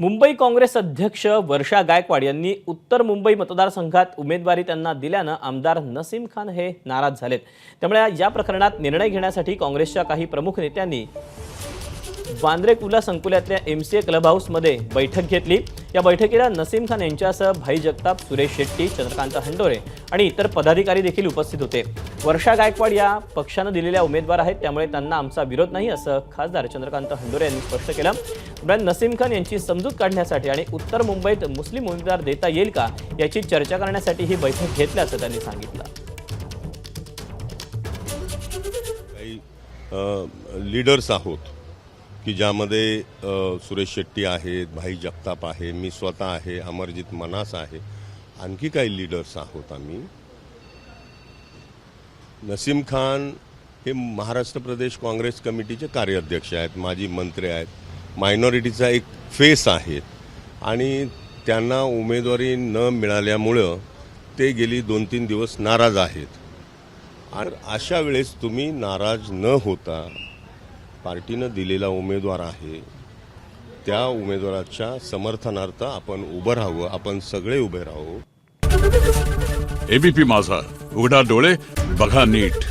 मुंबई काँग्रेस अध्यक्ष वर्षा गायकवाड यांनी उत्तर मुंबई मतदारसंघात उमेदवारी त्यांना दिल्यानं आमदार नसीम खान हे नाराज झालेत. त्यामुळे या प्रकरणात निर्णय घेण्यासाठी काँग्रेसच्या काही प्रमुख नेत्यांनी वांद्रे कुला संकुलातल्या एम सी ए क्लब हाऊसमध्ये बैठक घेतली. या बैठकीला नसीम खान यांच्यासह भाई जगताप सुरेश शेट्टी चंद्रकांत हंडोरे आणि इतर पदाधिकारी देखील उपस्थित होते. वर्षा गायकवाड या पक्षानं दिलेल्या उमेदवार आहेत त्यामुळे त्यांना आमचा विरोध नाही असं खासदार चंद्रकांत हंडोरे यांनी स्पष्ट केलं. दरम्यान नसीम खान यांची समजूत काढण्यासाठी आणि उत्तर मुंबईत मुस्लिम उमेदवार देता येईल का याची चर्चा करण्यासाठी ही बैठक घेतल्याचं त्यांनी सांगितलं. काही लीडर्स आहोत. की ज्यामध्ये सुरेश शेट्टी आहेत भाई जगताप आहे मी स्वतः आहे अमरजित मनास आहे. आणखी काही लीडर्स आहोत आम्ही. नसीम खान हे महाराष्ट्र प्रदेश काँग्रेस कमिटीचे कार्याध्यक्ष आहेत माजी मंत्री आहेत. मायनॉरिटीचा एक फेस आहेत. आणि त्यांना उमेदवारी न मिळाल्यामुळं ते गेली दोन तीन दिवस नाराज आहेत. आणि अशा वेळेस तुम्ही नाराज न होता पार्टीनं दिलेला उमेदवार आहे त्या उमेदवाराच्या समर्थनार्थ आपण उभं राहावं आपण सगळे उभे राहू एबीपी माझा उघडा डोळे बघा नीट.